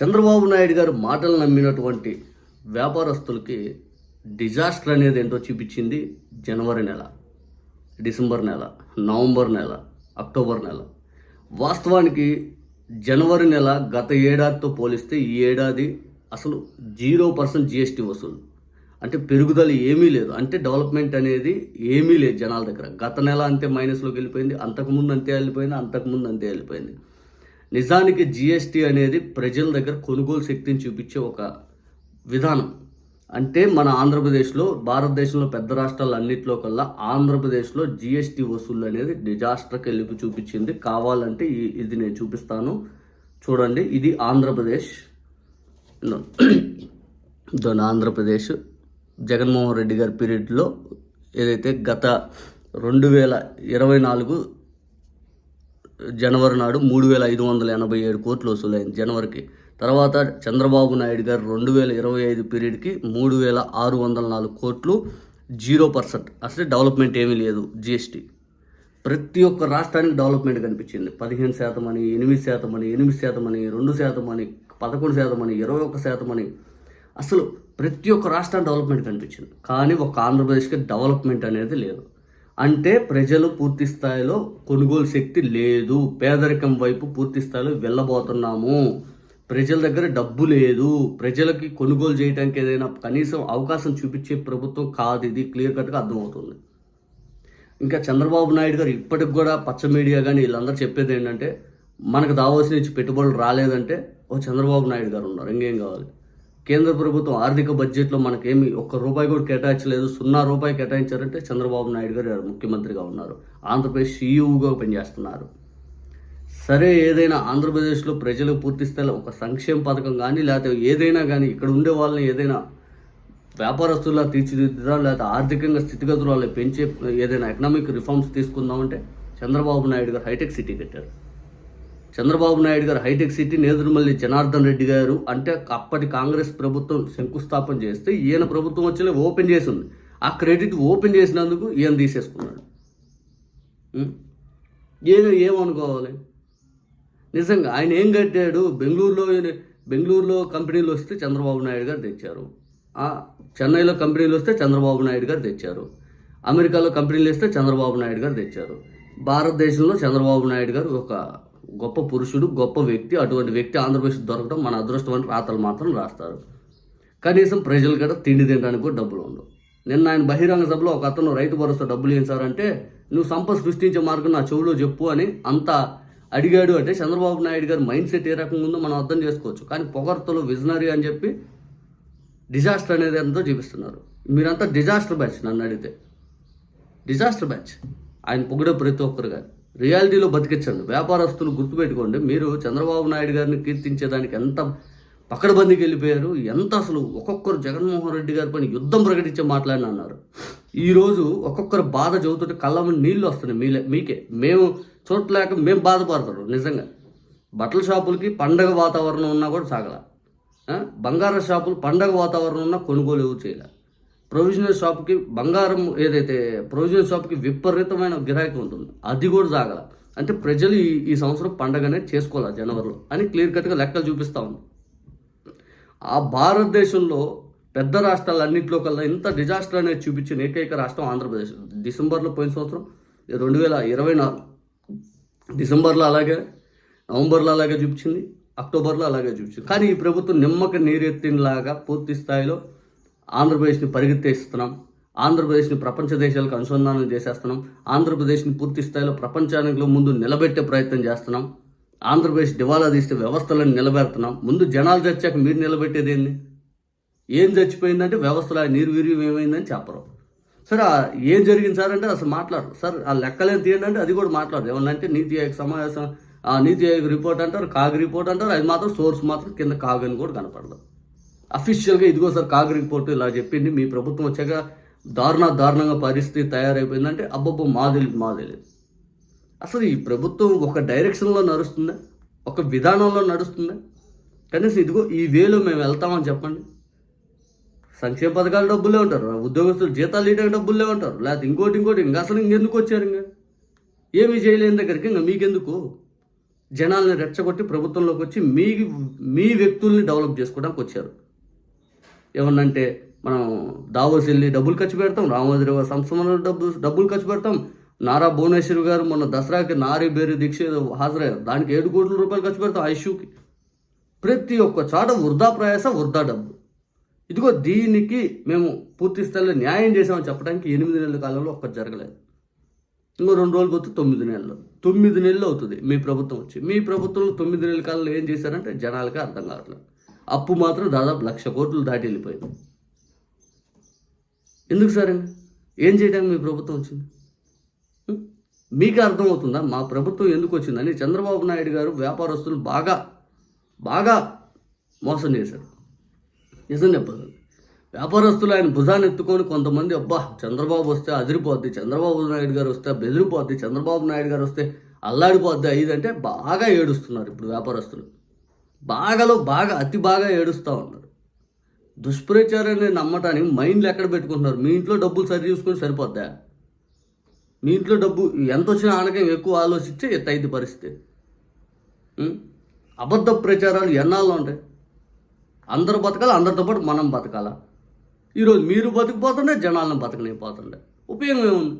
చంద్రబాబు నాయుడు గారు మాటలు నమ్మినటువంటి వ్యాపారస్తులకి డిజాస్టర్ అనేది ఏంటో చూపించింది జనవరి నెల డిసెంబర్ నెల నవంబర్ నెల అక్టోబర్ నెల. వాస్తవానికి జనవరి నెల గత ఏడాదితో పోలిస్తే ఈ ఏడాది అసలు జీరో పర్సెంట్ జిఎస్టీ వసూలు. అంటే పెరుగుదల ఏమీ లేదు. అంటే డెవలప్మెంట్ అనేది ఏమీ లేదు జనాల దగ్గర. గత నెల అంతే మైనస్లోకి వెళ్ళిపోయింది అంతకుముందు అంతే వెళ్ళిపోయింది అంతకుముందు అంతే వెళ్ళిపోయింది. నిజానికి జిఎస్టీ అనేది ప్రజల దగ్గర కొనుగోలు శక్తిని చూపించే ఒక విధానం. అంటే మన ఆంధ్రప్రదేశ్లో భారతదేశంలో పెద్ద రాష్ట్రాలు అన్నింటిలో కల్లా ఆంధ్రప్రదేశ్లో జిఎస్టీ వసూళ్ళు అనేది డిజాస్టర్కి వెళ్ళి చూపించింది. కావాలంటే ఇది నేను చూపిస్తాను. చూడండి ఇది ఆంధ్రప్రదేశ్. దాని ఆంధ్రప్రదేశ్. జగన్మోహన్ రెడ్డి గారి పీరియడ్లో ఏదైతే గత రెండు వేల ఇరవై నాలుగు జనవరి నాడు మూడు వేల ఐదు వందల ఎనభై ఏడు కోట్లు వసూలైంది జనవరికి. తర్వాత చంద్రబాబు నాయుడు గారు రెండు వేల ఇరవై ఐదు పీరియడ్కి మూడు వేల ఆరు వందల నాలుగు కోట్లు జీరో పర్సెంట్. అసలు డెవలప్మెంట్ ఏమీ లేదు జిఎస్టీ. ప్రతి ఒక్క రాష్ట్రానికి డెవలప్మెంట్ కనిపించింది. పదిహేను శాతం అని ఎనిమిది శాతం అని ఎనిమిది శాతం అని రెండు శాతం అని పదకొండు శాతం అని ఇరవై ఒక్క శాతం అని. అసలు ప్రతి ఒక్క రాష్ట్రం డెవలప్మెంట్ కనిపించింది. కానీ ఒక ఆంధ్రప్రదేశ్కి డెవలప్మెంట్ అనేది లేదు. అంటే ప్రజలు పూర్తి స్థాయిలో కొనుగోలు శక్తి లేదు. పేదరికం వైపు పూర్తి స్థాయిలో వెళ్ళబోతున్నాము. ప్రజల దగ్గర డబ్బు లేదు. ప్రజలకి కొనుగోలు చేయడానికి ఏదైనా కనీసం అవకాశం చూపించే ప్రభుత్వం కాదు ఇది. క్లియర్ కట్గా అర్థమవుతుంది. ఇంకా చంద్రబాబు నాయుడు గారు ఇప్పటికి కూడా పచ్చ మీడియా కానీ వీళ్ళందరూ చెప్పేది ఏంటంటే మనకు దావాల్సిన నుంచి పెట్టుబడులు రాలేదంటే ఓ చంద్రబాబు నాయుడు గారు ఉన్నారు. ఇంకేం కావాలి? కేంద్ర ప్రభుత్వం ఆర్థిక బడ్జెట్లో మనకేమి ఒక్క రూపాయి కూడా కేటాయించలేదు. సున్నా రూపాయి కేటాయించారంటే చంద్రబాబు నాయుడు గారు ముఖ్యమంత్రిగా ఉన్నారు. ఆంధ్రప్రదేశ్ సీఈఓగా పనిచేస్తున్నారు. సరే ఏదైనా ఆంధ్రప్రదేశ్లో ప్రజలు పూర్తి స్థాయిలో ఒక సంక్షేమ పథకం కానీ లేకపోతే ఏదైనా కానీ ఇక్కడ ఉండే వాళ్ళని ఏదైనా వ్యాపారస్తుల్లా తీర్చిదిద్దుదాం లేకపోతే ఆర్థికంగా స్థితిగతులు వాళ్ళని పెంచే ఏదైనా ఎకనామిక్ రిఫార్మ్స్ తీసుకుందామంటే చంద్రబాబు నాయుడు గారు హైటెక్ సిటీ కట్టారు Chandrababu Naidu garu hi tech city Nedurumalli Janardhan Reddy garu అంటే అప్పటి కాంగ్రెస్ ప్రభుత్వం శంకుస్థాపన చేస్తే ఈయన ప్రభుత్వం వచ్చి ఓపెన్ చేసింది. ఆ క్రెడిట్ ఓపెన్ చేసినందుకు ఈయన తీసేసుకున్నాడు. ఈయన ఏమనుకోవాలి? నిజంగా ఆయన ఏం కట్టాడు? బెంగళూరులో బెంగళూరులో కంపెనీలు వస్తే చంద్రబాబు నాయుడు గారు తెచ్చారు. చెన్నైలో కంపెనీలు వస్తే చంద్రబాబు నాయుడు గారు తెచ్చారు. అమెరికాలో కంపెనీలు వస్తే చంద్రబాబు నాయుడు గారు తెచ్చారు. భారతదేశంలో చంద్రబాబు నాయుడు గారు ఒక గొప్ప పురుషుడు గొప్ప వ్యక్తి అటువంటి వ్యక్తి ఆంధ్రప్రదేశ్ దొరకడం మన అదృష్టం అని రాతలు మాత్రం రాస్తారు. కనీసం ప్రజలు కూడా తిండి తినడానికి కూడా డబ్బులు ఉండవు. నిన్న ఆయన బహిరంగ సభలో ఒక అతను రైతు భరోసా డబ్బులు ఏం సార్ అంటే నువ్వు సంపద సృష్టించే మార్గం నా చెవులో చెప్పు అని అంత అడిగాడు అంటే చంద్రబాబు నాయుడు గారి మైండ్ సెట్ ఏ రకంగా ఉందో మనం అర్థం చేసుకోవచ్చు. కానీ పొగర్తలు విజనరీ అని చెప్పి డిజాస్టర్ అనేది ఎంతో చూపిస్తున్నారు. మీరంతా డిజాస్టర్ బ్యాచ్ నన్ను అడిగితే. Disaster batch. ఆయన పొగిడే ప్రతి ఒక్కరు కానీ రియాలిటీలో బతికించండి. వ్యాపారస్తులు గుర్తుపెట్టుకోండి మీరు చంద్రబాబు నాయుడు గారిని కీర్తించేదానికి ఎంత పక్కడబందికి వెళ్ళిపోయారు ఎంత అసలు ఒక్కొక్కరు జగన్మోహన్ రెడ్డి గారి పైన యుద్ధం ప్రకటించే మాట్లాడిన అన్నారు. ఈరోజు ఒక్కొక్కరు బాధ చదువుతుంటే కళ్ళ నీళ్ళు వస్తున్నాయి మీలే మీకే. మేము చూడలేక మేము బాధపడతారు నిజంగా. బట్టల షాపులకి పండగ వాతావరణం ఉన్నా కూడా సాగల. ఆ? బంగారం షాపులు పండగ వాతావరణం ఉన్నా కొనుగోలు చేయలే. ప్రొవిజనల్ షాప్కి బంగారం ఏదైతే ప్రొవిజనల్ షాప్కి విపరీతమైన గిరాకీ ఉంటుంది అది కూడా జాగల. అంటే ప్రజలు ఈ ఈ సంవత్సరం పండగ అనేది చేసుకోవాలి జనవరిలో అని క్లియర్ కట్గా లెక్కలు చూపిస్తూ ఉంది ఆ భారతదేశంలో పెద్ద రాష్ట్రాలన్నింటిలో కల్లా ఇంత డిజాస్టర్ అనేది చూపించిన ఏకైక రాష్ట్రం ఆంధ్రప్రదేశ్. డిసెంబర్లో పోయిన సంవత్సరం రెండు వేల ఇరవై నాలుగు. డిసెంబర్లో అలాగే నవంబర్లో అలాగే చూపించింది అక్టోబర్లో అలాగే చూపించింది. కానీ ఈ ప్రభుత్వం నిమ్మక నీరెత్తినలాగా పూర్తి స్థాయిలో ఆంధ్రప్రదేశ్ని పరిగెత్తేస్తున్నాం. ఆంధ్రప్రదేశ్ని ప్రపంచ దేశాలకు అనుసంధానం చేసేస్తున్నాం. ఆంధ్రప్రదేశ్ని పూర్తి స్థాయిలో ప్రపంచానికి ముందు నిలబెట్టే ప్రయత్నం చేస్తున్నాం. ఆంధ్రప్రదేశ్ దివాలా తీస్తే వ్యవస్థలను నిలబెడుతున్నాం. ముందు జనాలు చచ్చాక మీరు నిలబెట్టేది ఏంది? ఏం చచ్చిపోయిందంటే వ్యవస్థలో ఆ నీరు విరిగి ఏమైందని చెప్పరు. సరే ఏం జరిగింది సార్ అంటే అసలు మాట్లాడరు. సార్ ఆ లెక్కలేని తీయండి అంటే అది కూడా మాట్లాడరు. ఏమన్నా అంటే నీతి ఆయోగ్ సమావేశం ఆ నీతి ఆయోగ్ రిపోర్ట్ అంటారు కాగ్ రిపోర్ట్ అంటారు అది మాత్రం సోర్స్ మాత్రం కింద కాగ్ అని కూడా కనపడదు. అఫీషియల్గా ఇదిగో సార్ కాగ్ రిపోర్ట్ ఇలా చెప్పింది. మీ ప్రభుత్వం వచ్చాక దారుణ దారుణంగా పరిస్థితి తయారైపోయిందంటే అబ్బబ్బో మా తెలియదు మా తెలియదు అసలు ఈ ప్రభుత్వం ఒక డైరెక్షన్లో నడుస్తుందా? ఒక విధానంలో నడుస్తుందా? కనీసం ఇదిగో ఈ వేలో మేము వెళ్తామని చెప్పండి. సంక్షేమ పథకాలు డబ్బులే ఉంటారు. ఉద్యోగస్తులు జీతాలు ఇవ్వడానికి డబ్బులే ఉంటారు. లేకపోతే ఇంకోటి ఇంకోటి ఇంకా అసలు ఇంకెందుకు వచ్చారు ఇంకా? ఏమీ చేయలేని దగ్గరికి ఇంకా మీకెందుకు? జనాల్ని రెచ్చగొట్టి ప్రభుత్వంలోకి వచ్చి మీ మీ వ్యక్తుల్ని డెవలప్ చేసుకోవడానికి వచ్చారు. ఏమన్నంటే మనం దావోస్ వెళ్ళి డబ్బులు ఖర్చు పెడతాం రామోజీరావు సంస్థ డబ్బు డబ్బులు ఖర్చు పెడతాం. నారా భువనేశ్వర్ గారు మొన్న దసరాకి నారీ బేరి దీక్ష హాజరయ్యారు దానికి ఏడు కోట్ల రూపాయలు ఖర్చు పెడతాం ఆ ఇష్యూకి ప్రతి ఒక్క చోట వృధా ప్రయాస వృధా డబ్బు. ఇదిగో దీనికి మేము పూర్తి స్థాయిలో న్యాయం చేసామని చెప్పడానికి ఎనిమిది నెలల కాలంలో ఒక్కటి జరగలేదు. ఇంకో రెండు రోజులు పోతే తొమ్మిది నెలలు. తొమ్మిది నెలలు అవుతుంది మీ ప్రభుత్వం వచ్చి. మీ ప్రభుత్వంలో తొమ్మిది నెలల కాలంలో ఏం చేశారంటే జనాలకి అర్థం కావట్లేదు. అప్పు మాత్రం దాదాపు లక్ష కోట్లు దాటి వెళ్ళిపోయింది. ఎందుకు సరే ఏం చేయడానికి మీ ప్రభుత్వం వచ్చింది? మీకు అర్థమవుతుందా? మా ప్రభుత్వం ఎందుకు వచ్చిందని చంద్రబాబు నాయుడు గారు వ్యాపారస్తులు బాగా బాగా మోసం చేశారు. నిజం చెప్పదు వ్యాపారస్తులు ఆయన భుజాన్ని ఎత్తుకొని కొంతమంది అబ్బా చంద్రబాబు వస్తే అదిరిపోద్ది చంద్రబాబు నాయుడు గారు వస్తే బెదిరిపోద్ది చంద్రబాబు నాయుడు గారు వస్తే అల్లాడిపోద్ది ఐదు బాగా ఏడుస్తున్నారు ఇప్పుడు వ్యాపారస్తులు. బాగాలో బాగా అతి బాగా ఏడుస్తూ ఉన్నారు. దుష్ప్రచారాన్ని నమ్మటానికి మైండ్లు ఎక్కడ పెట్టుకుంటున్నారు? మీ ఇంట్లో డబ్బులు సరి చూసుకొని సరిపోద్దా? మీ ఇంట్లో డబ్బు ఎంత వచ్చినా ఆనకం ఎక్కువ ఆలోచిస్తే ఎత్తైదు పరిస్థితి. అబద్ధ ప్రచారాలు ఎన్నాళ్ళు ఉంటాయి. అందరూ బతకాలి? అందరితో పాటు మనం బతకాలా? ఈరోజు మీరు బతికిపోతుండే జనాలను బతకలేకపోతుండే ఉపయోగం ఏముంది?